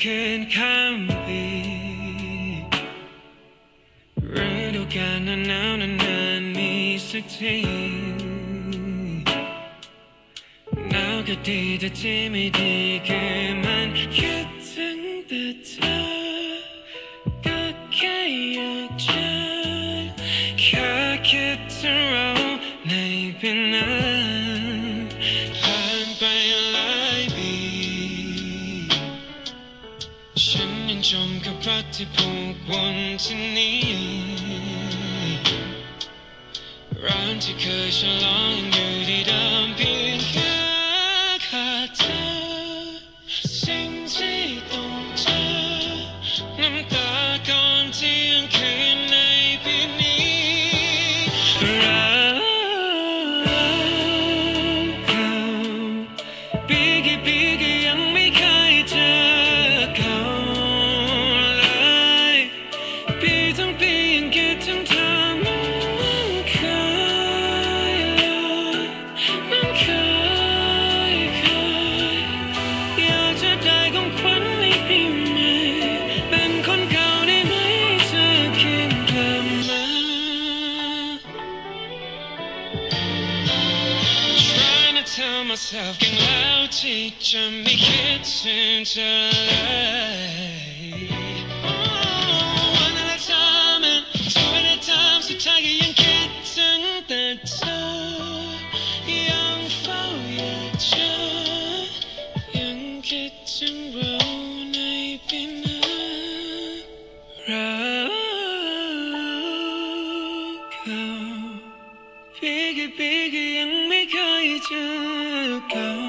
can come be Red can and and needs to take Now get the Timmy Dick and get the top Got Kaya roll They've been จมกับรักที่ผูกวนที่นี้ร้านที่เคยฉลองยังอยู่ที่เดิม tell myself, can loud teacher me kids into life? Oh, one at a time and two at a time, so tiger and kitten that young for you, young kitten grown, I've been around. Biggie, biggie, young me, kite you. Go.